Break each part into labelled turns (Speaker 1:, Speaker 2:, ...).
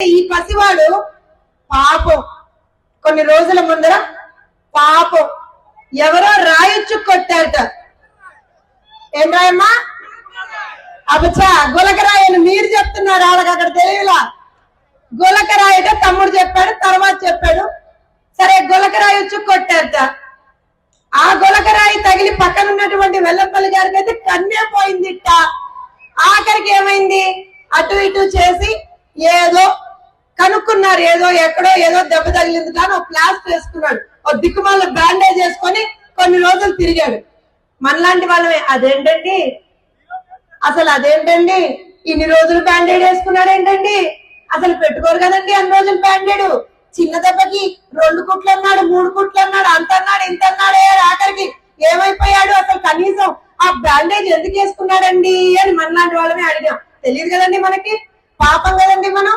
Speaker 1: ఈ పసివాడు పాపం. కొన్ని రోజుల ముందర పాపం. ఎవరో రాయొచ్చు కొట్టారట. ఏం రాయమ్మా అబచా గులకరాయని మీరు చెప్తున్నారు వాళ్ళకి అక్కడ తెలియలా? గులకరాయట తమ్ముడు చెప్పాడు తర్వాత చెప్పాడు. సరే గులకరాయి వచ్చి కొట్టారట. ఆ గులకరాయి తగిలి పక్కన ఉన్నటువంటి వెల్లంపల్లి గారికి అయితే కన్నే పోయిందిట. ఆఖరికి ఏమైంది? అటు ఇటు చేసి ఏదో కనుక్కున్నారు ఏదో ఎక్కడో ఏదో దెబ్బ తగిలింది కానీ ఒక ప్లాస్టర్ వేసుకున్నాడు. ఒక దిక్కుమాల బ్యాండేజ్ వేసుకొని కొన్ని రోజులు తిరిగాడు. మనలాంటి వాళ్ళమే. అదేంటండి? అసలు అదేంటండి? ఇన్ని రోజులు బ్యాండేడ్ వేసుకున్నాడు ఏంటండి అసలు పెట్టుకోరు కదండి అన్ని రోజులు బ్యాండేడు. చిన్న దెబ్బకి రెండు కుట్లు అన్నాడు మూడు కుట్లు అన్నాడు అంత అన్నాడు ఇంత అన్నాడు ఆఖరికి ఏమైపోయాడు అసలు కనీసం? ఆ బ్యాండేజ్ ఎందుకు వేసుకున్నాడండి అని మనలాంటి వాళ్ళమే అడిగాం. తెలియదు కదండి మనకి? పాపం కదండి మనం?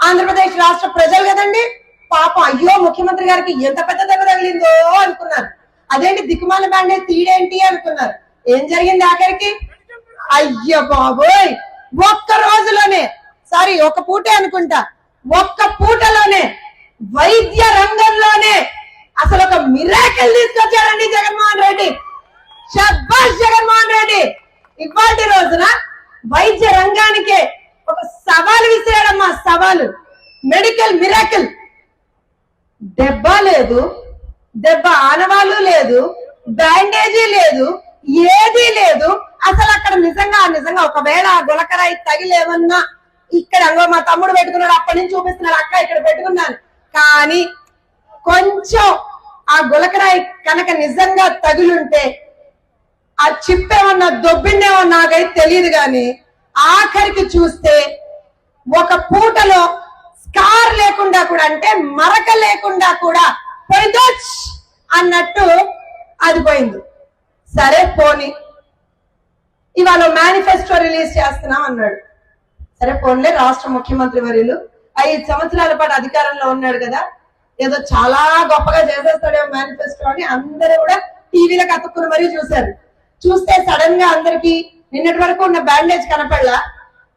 Speaker 1: ఆంధ్రప్రదేశ్ రాష్ట్ర ప్రజలు కదండి? పాపం అయ్యో ముఖ్యమంత్రి గారికి ఎంత పెద్ద దెబ్బ తగిలిందో అనుకున్నారు. అదేంటి దిక్కుమాల బ్యాండేజ్ తీడేంటి అనుకున్నారు. ఏం జరిగింది ఆఖరికి? అయ్యో బాబోయ్! ఒక్క రోజులోనే సారీ ఒక పూటే అనుకుంటా. ఒక్క పూటలోనే వైద్య రంగంలోనే అసలు ఒక మిరాకిల్ తీసుకొచ్చారండి జగన్మోహన్ రెడ్డి. షబ్బాష్ జగన్మోహన్ రెడ్డి. ఇవాటి రోజున వైద్య రంగానికే ఒక సవాలు విసిరాడమ్మా సవాలు. Medical miracle. దెబ్బ లేదు దెబ్బ ఆనవాళ్ళు లేదు బ్యాండేజీ లేదు ఏదీ లేదు. అసలు అక్కడ నిజంగా నిజంగా ఒకవేళ గులకరాయి తగిలేమన్నా ఇక్కడ మా తమ్ముడు పెట్టుకున్నాడు అప్పటి నుంచి చూపిస్తున్నాడు అక్క ఇక్కడ పెట్టుకున్నాను. కానీ కొంచెం ఆ గులకరాయి కనుక నిజంగా తగిలుంటే ఆ చిప్పేమన్నా దొబ్బిందేమో నాకైతే తెలియదు కానీ ఆఖరికి చూస్తే ఒక పూటలో స్కార్ లేకుండా కూడా అంటే మరక లేకుండా కూడా పోయిందోచ్ అన్నట్టు అది పోయింది. సరే పోని. ఇవాళ మేనిఫెస్టో రిలీజ్ చేస్తున్నాం అన్నాడు. సరే పోన్లే రాష్ట్ర ముఖ్యమంత్రి వర్యులు. ఐదు సంవత్సరాల పాటు అధికారంలో ఉన్నాడు కదా. ఏదో చాలా గొప్పగా చేసేస్తాడేమో మేనిఫెస్టో అని అందరూ కూడా టీవీలో కతుక్కుని మరీ చూశారు. చూస్తే సడన్గా అందరికి నిన్నటి వరకు ఉన్న బ్యాండేజ్ కనపడలా.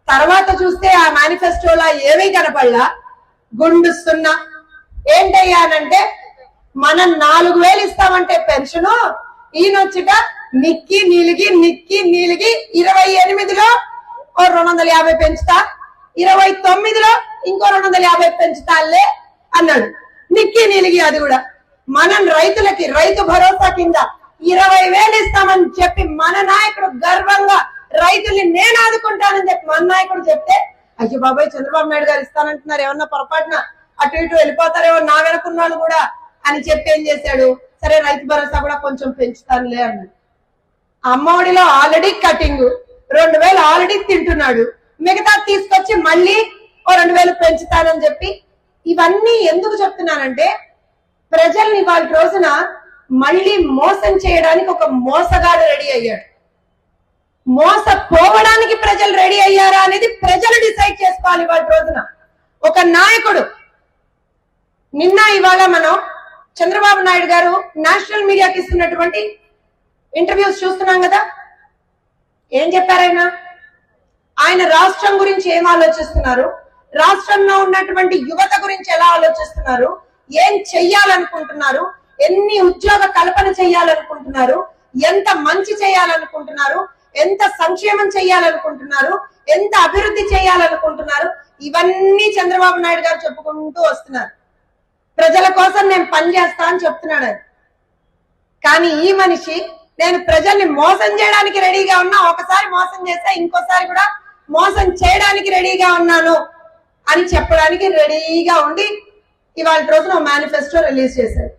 Speaker 1: తర్వాత చూస్తే ఆ మేనిఫెస్టోలా ఏమీ కనపడలా. గుండు సున్నా ఏంటయ్యానంటే మనం నాలుగు వేలు ఇస్తామంటే పెన్షను ఈయనొచ్చుట నిక్కి నీలిగి నిక్కి నీలిగి ఇరవై ఎనిమిదిలో ఓ రెండు వందల యాభై పెంచుతా. ఇరవై తొమ్మిదిలో ఇంకో రెండు వందల యాభై పెంచుతాలే అన్నాడు. నిక్కి నీలిగి అది కూడా. మనం రైతులకి రైతు భరోసా కింద ఇరవై వేలు ఇస్తామని చెప్పి మన నాయకుడు గర్వంగా రైతుల్ని నేను ఆదుకుంటానని చెప్పి మన నాయకుడు చెప్తే అయ్యో బాబాయ్ చంద్రబాబు నాయుడు గారు ఇస్తానంటున్నారు. ఏమన్నా పొరపాటున అటు ఇటు వెళ్ళిపోతారేమో నా వెనుకున్న వాళ్ళు కూడా అని చెప్పి ఏం చేశాడు? సరే రైతు భరోసా కూడా కొంచెం పెంచుతానులే అన్నాడు. అమ్మఒడిలో ఆల్రెడీ కటింగ్ రెండు వేలు ఆల్రెడీ తింటున్నాడు. మిగతా తీసుకొచ్చి మళ్ళీ ఓ రెండు వేలు పెంచుతానని చెప్పి ఇవన్నీ ఎందుకు చెప్తున్నానంటే ప్రజల్ని వాళ్ళ రోజున మళ్ళీ మోసం చేయడానికి ఒక మోసగాడు రెడీ అయ్యాడు. మోసపోవడానికి ప్రజలు రెడీ అయ్యారా అనేది ప్రజలు డిసైడ్ చేసుకోవాలి వాటి రోజున. ఒక నాయకుడు నిన్న ఇవాళ మనం చంద్రబాబు నాయుడు గారు నేషనల్ మీడియాకి ఇస్తున్నటువంటి ఇంటర్వ్యూస్ చూస్తున్నాం కదా. ఏం చెప్పారాయన ఆయన? రాష్ట్రం గురించి ఏం ఆలోచిస్తున్నారు? రాష్ట్రంలో ఉన్నటువంటి యువత గురించి ఎలా ఆలోచిస్తున్నారు? ఏం చెయ్యాలనుకుంటున్నారు? ఎన్ని ఉద్యోగ కల్పన చేయాలనుకుంటున్నారు ఎంత మంచి చేయాలనుకుంటున్నారు ఎంత సంక్షేమం చేయాలనుకుంటున్నారు ఎంత అభివృద్ధి చేయాలనుకుంటున్నారు ఇవన్నీ చంద్రబాబు నాయుడు గారు చెప్పుకుంటూ వస్తున్నారు. ప్రజల కోసం నేను పనిచేస్తా అని చెప్తున్నాడు కానీ ఈ మనిషి నేను ప్రజల్ని మోసం చేయడానికి రెడీగా ఉన్నా ఒకసారి మోసం చేస్తే ఇంకోసారి కూడా మోసం చేయడానికి రెడీగా ఉన్నాను అని చెప్పడానికి రెడీగా ఉండి ఇవాళ రోజున మేనిఫెస్టో రిలీజ్ చేశారు.